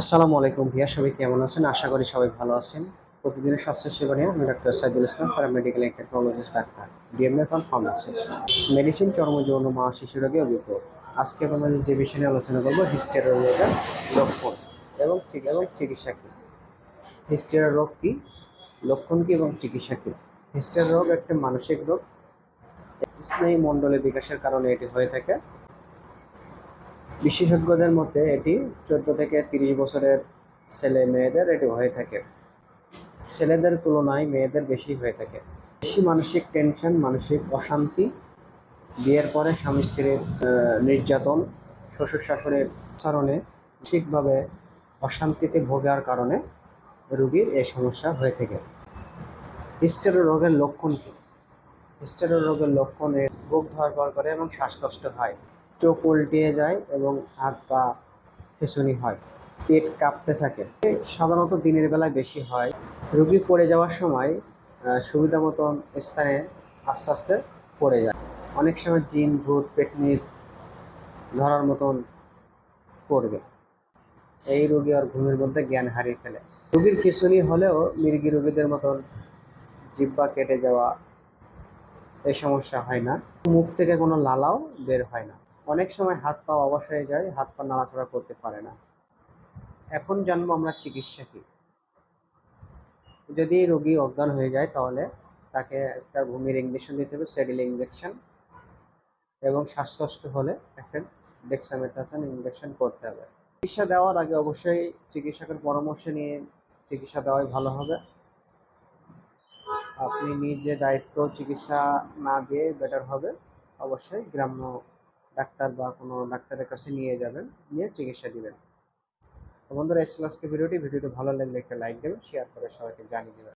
আসসালামু আলাইকুম ভিয়া সবাই কেমন আছেন? আশা করি সবাই ভালো আছেন। প্রতিদিনের স্বাস্থ্য সেবা নিয়ে আমি doctor Saidul Islam paramedical and technologist doctor DMF pharmacist medicine চর্ম যৌন মা শিশু রোগে অভিজ্ঞ। আজকে আমরা যে বিষয় নিয়ে আলোচনা করব হিস্টেরিয়া রোগের লক্ষণ এবং এবং চিকিৎসা কী? হিস্টেরিয়া রোগ কী? লক্ষণ কী এবং চিকিৎসা কী? হিস্টেরিয়া রোগ একটি মানসিক রোগ। স্নায়ু মণ্ডলের বিকাশের কারণে এটি হয়ে থাকে। বিশেষজ্ঞদের মতে, এটি চোদ্দ থেকে তিরিশ বছরের ছেলে মেয়েদের এটি হয়ে থাকে। ছেলেদের তুলনায় মেয়েদের বেশি হয়ে থাকে। বেশি মানসিক টেনশন, মানসিক অশান্তি, বিয়ের পরে স্বামী স্ত্রীর নির্যাতন, শ্বশুর শাশুড়ির আচরণে মানসিকভাবে অশান্তিতে ভোগার কারণে রোগীর এই সমস্যা হয়ে থাকে। হিস্টেরো রোগের লক্ষণ কী? হিস্টেরো রোগের লক্ষণে বুক ধরপর করে এবং শ্বাসকষ্ট হয়। চোখ উল্টিয়ে যায় এবং হাত পা খিঁচুনি হয়, পেট কাঁপতে থাকে। সাধারণত দিনের বেলায় বেশি হয়। রুগী পড়ে যাওয়ার সময় সুবিধা মতন স্থানে আস্তে আস্তে পড়ে যায়। অনেক সময় জিন, ভূত, পেটনির ধরার মতন করবে। এই রোগী আর ঘুমের মধ্যে জ্ঞান হারিয়ে ফেলে। রোগীর খিঁচুনি হলেও মির্গি রোগীদের মতন জিব্বা কেটে যাওয়া এই সমস্যা হয় না। মুখ থেকে কোনো লালাও বের হয় না। অনেক সময় হাত পা অবশ হয়ে যায়, হাত পা নাড়াচাড়া করতে পারে না। এখন জানব আমরা চিকিৎসা কি। যদি রোগী অজ্ঞান হয়ে যায় তাহলে তাকে একটা ঘুমের ইঞ্জেকশন দিতে হবে সেডিল ইঞ্জেকশন এবং শ্বাসকষ্ট হলে একটা ডেক্সামেথাসন ইঞ্জেকশন করতে হবে। চিকিৎসা দেওয়ার আগে অবশ্যই চিকিৎসকের পরামর্শ নিয়ে চিকিৎসা দেওয়াই ভালো হবে। আপনি নিজে দায়িত্ব চিকিৎসা না দিয়ে বেটার হবে। অবশ্যই গ্রাম্য ডাক্তার বা কোনো ডাক্তারের কাছে নিয়ে যাবেন, নিয়ে চিকিৎসা দিবেন। তো বন্ধুরা, এই ছিল আজকে ভিডিওটি। ভিডিওটি ভালো লাগলে একটা লাইক দেবেন শেয়ার করে সবাইকে জানিয়ে দেবেন।